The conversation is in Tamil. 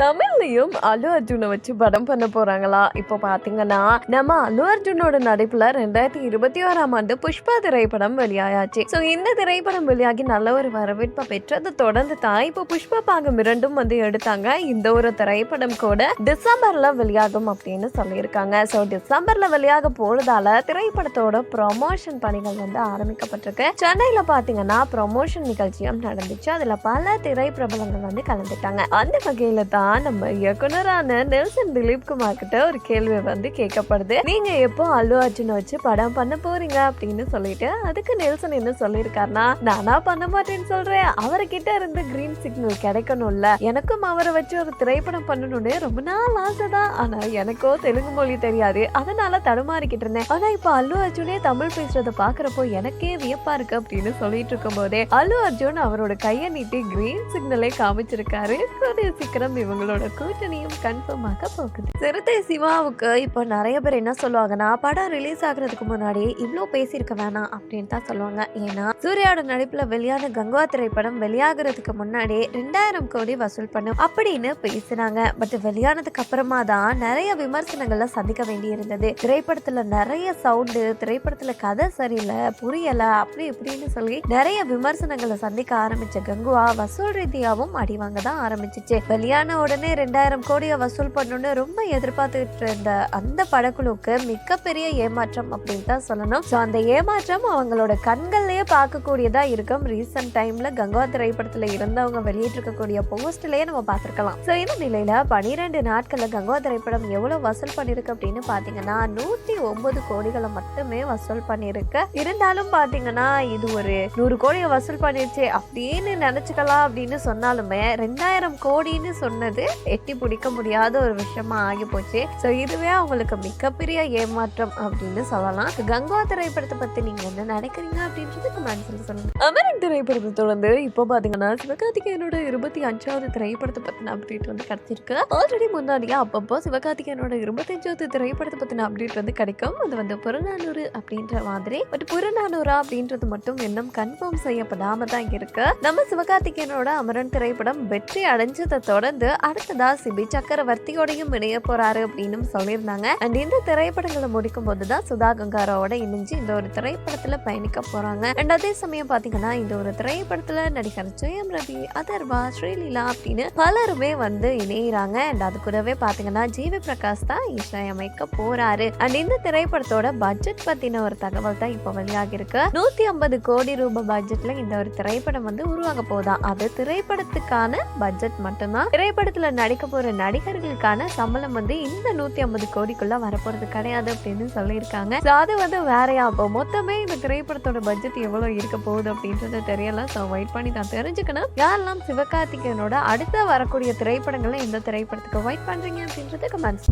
தமிழ்லயும் அல்லு அர்ஜுனை வச்சு படம் பண்ண போறாங்களா? இப்போ பாத்தீங்கன்னா நம்ம அல்லு அர்ஜுனோட நடிப்புல ரெண்டாயிரத்தி இருபத்தி ஓராம் ஆண்டு புஷ்பா திரைப்படம் வெளியாயாச்சு. ஸோ இந்த திரைப்படம் வெளியாகி நல்ல ஒரு வரவேற்பை பெற்றது தொடர்ந்து தான் இப்போ புஷ்பா பாகம் இரண்டும் வந்து எடுத்தாங்க. இந்த ஒரு திரைப்படம் கூட டிசம்பர்ல வெளியாகும் அப்படின்னு சொல்லியிருக்காங்க. ஸோ டிசம்பர்ல வெளியாக போறதால திரைப்படத்தோட ப்ரொமோஷன் பணிகள் வந்து ஆரம்பிக்கப்பட்டிருக்கு. சென்னையில பாத்தீங்கன்னா ப்ரொமோஷன் நிகழ்ச்சியும் நடந்துச்சு. அதுல பல திரைப்பிரபலங்கள் வந்து கலந்துட்டாங்க. அந்த வகையில தான் நம்ம இயக்குனரான நெல்சன் திலீப் குமார் கிட்ட ஒரு கேள்வி வந்து கேட்கப்படுது. நீங்க எப்போ அல்லு அர்ஜுனை வச்சு படம் பண்ண போறீங்க அப்படின்னு சொல்லிட்டு அதுக்கு நெல்சன் என்ன சொல்லியிருக்காருன்னா நானா பண்ண மாட்டேன்னு சொல்றேன். அவர்கிட்ட இருந்து கிரீன் சிக்னல் கிடைக்கணும்ல. எனக்கும் அவரை வச்சு ஒரு திரைப்படம் பண்ணணும்னு ரொம்ப நாள் ஆசைதான் ஆனா எனக்கோ தெலுங்கு மொழி தெரியாது. அதனால தடுமாறிக்கிட்டு இருந்தேன். ஆனா இப்ப அல்லு அர்ஜுனே தமிழ் பேசுறத பாக்குறப்போ எனக்கே வியப்பா இருக்கு அப்படின்னு சொல்லிட்டு இருக்கும் போதே அல்லு அர்ஜுன் அவரோட கையை நீட்டி கிரீன் சிக்னலை காமிச்சிருக்காரு. கூடிய சீக்கிரம் அவங்களோட கூட்டணியும் கன்ஃபார்மாக போகுது. சிறுத்தை சிவாவுக்கு இப்போ நிறைய பேர் என்ன சொல்லுவாங்கன்னா படம் ரிலீஸ் ஆகுறதுக்கு முன்னாடி இவ்வளோ பேசியிருக்க வேணாம் அப்படின்னு தான் சொல்லுவாங்க. ஏன்னா சூர்யாவோட நடிப்புல வெளியான கங்குவா திரைப்படம் வெளியாகிறதுக்கு முன்னாடி ரெண்டாயிரம் கோடி வசூல் பண்ணும் அப்படின்னு பேசினாங்க. பட் வெளியானதுக்கு அப்புறமா தான் நிறைய விமர்சனங்களை சந்திக்க வேண்டி இருந்தது திரைப்படத்துல நிறைய சவுண்டு திரைப்படத்துல கதை சரியில்லை புரியல அப்படி இப்படின்னு சொல்லி நிறைய விமர்சனங்களை சந்திக்க ஆரம்பிச்ச கங்குவா வசூல் ரீதியாவும் அடிவாங்க தான் ஆரம்பிச்சிச்சு. வெளியான உடனே ரெண்டாயிரம் கோடியை வசூல் பண்ணணும்னு ரொம்ப எதிர்பார்த்துட்டு இருந்த அந்த படக்குழுவுக்கு மிகப்பெரிய ஏமாற்றம் அப்படின்னு தான் சொல்லணும். ஸோ அந்த ஏமாற்றம் அவங்களோட கண்கள்லேயே பார்க்கக்கூடியதா இருக்கும். ரீசெண்ட் டைம்ல கங்கா திரைப்படத்தில் இருந்தவங்க வெளியிட்டிருக்கக்கூடிய போஸ்ட்லேயே நம்ம பார்த்துருக்கலாம். ஸோ இந்த நிலையில பனிரெண்டு நாட்களில் கங்கா திரைப்படம் எவ்வளோ வசூல் பண்ணியிருக்கு அப்படின்னு பார்த்தீங்கன்னா நூற்றி ஒன்பது கோடிகளை மட்டுமே வசூல் பண்ணியிருக்கு இருந்தாலும் பார்த்தீங்கன்னா இது ஒரு நூறு கோடியை வசூல் பண்ணிருச்சு அப்படின்னு நினச்சிக்கலாம் அப்படின்னு சொன்னாலுமே ரெண்டாயிரம் கோடின்னு சொன்னது எட்டி பிடிக்க முடியாத ஒரு விஷயமா ஆகி போச்சு. ஸோ இதுவே அவங்களுக்கு மிகப்பெரிய ஏமாற்றம் அப்படின்னு சொல்லலாம். கங்கா திரைப்படத்தை பத்தி நீங்க என்ன நினைக்கிறீங்க அப்படின்றது கமெண்ட்ஸ்ல சொல்லுங்க. அமரன் திரைப்படத்தை தொடர்ந்து இப்போ பாத்தீங்கன்னா சிவகார்த்திகேயனோட இருபத்தி அஞ்சாவது திரைப்படத்தை பத்தின அப்டேட் வந்து கிடைச்சிருக்கு. ஆல்ரெடி முன்னாடியே அப்பப்போ சிவகார்த்திகேயனோட இருபத்தஞ்சாவது திரைப்படத்தை பத்தின அப்டேட் வந்து கிடைக்கும். அது வந்து புறநானூறு அப்படின்ற மாதிரி. பட் புறநானூறா அப்படின்றது மட்டும் இன்னும் கன்ஃபார்ம் செய்யப்படாம தான் இருக்கு. நம்ம சிவகார்த்திகேயனோட அமரன் திரைப்படம் வெற்றி அடைஞ்சதை தொடர்ந்து அடுத்ததா சிபி சக்கரவர்த்தியோடையும் இணைய போறாரு அப்படின்னு சொல்லியிருந்தாங்க. அண்ட் இந்த திரைப்படங்களை முடிக்கும் போது தான் சுதா கங்காராவோட இணைஞ்சு இந்த ஒரு திரைப்படத்துல பயணிக்க போறாங்க. அண்ட் அதே சமயம் பாத்தீங்கன்னா இந்த ஒரு திரைப்படத்துல நடிகர் ஜெயம் ரவி அதர்வா ஸ்ரீலீலா அப்படின்னு பலருமே வந்து இணையிறாங்க. அண்ட் அது கூடவே பாத்தீங்கன்னா ஜிவி பிரகாஷ் தான் இசையமைக்க போறாரு. அண்ட் இந்த திரைப்படத்தோட பட்ஜெட் பத்தின ஒரு தகவல் தான் இப்போ வெளியாகி இருக்கு நூத்தி ஐம்பது கோடி ரூபாய் பட்ஜெட்ல இந்த ஒரு திரைப்படம் வந்து உருவாக போதா அது திரைப்படத்துக்கான பட்ஜெட் மட்டும்தான். திரைப்படத்துல நடிக்க போற நடிகர்களுக்கான சம்பளம் வந்து இந்த நூத்தி ஐம்பது கோடிக்குள்ள வரப்போறது கிடையாது அப்படின்னு சொல்லியிருக்காங்க. ஸோ அது வந்து வேறையா அப்போ மொத்தமே இந்த திரைப்படத்தோட பட்ஜெட் எவ்வளோ இருக்க போகுது அப்படின்றது தெரியல. ஸோ வெயிட் பண்ணி தான் தெரிஞ்சுக்கணும். யாரெல்லாம் சிவகார்த்திகேயனோட அடுத்த வரக்கூடிய திரைப்படங்களை எந்த திரைப்படத்துக்கு வெயிட் பண்ணுறீங்க அப்படின்றது கமெண்ட்ஸ்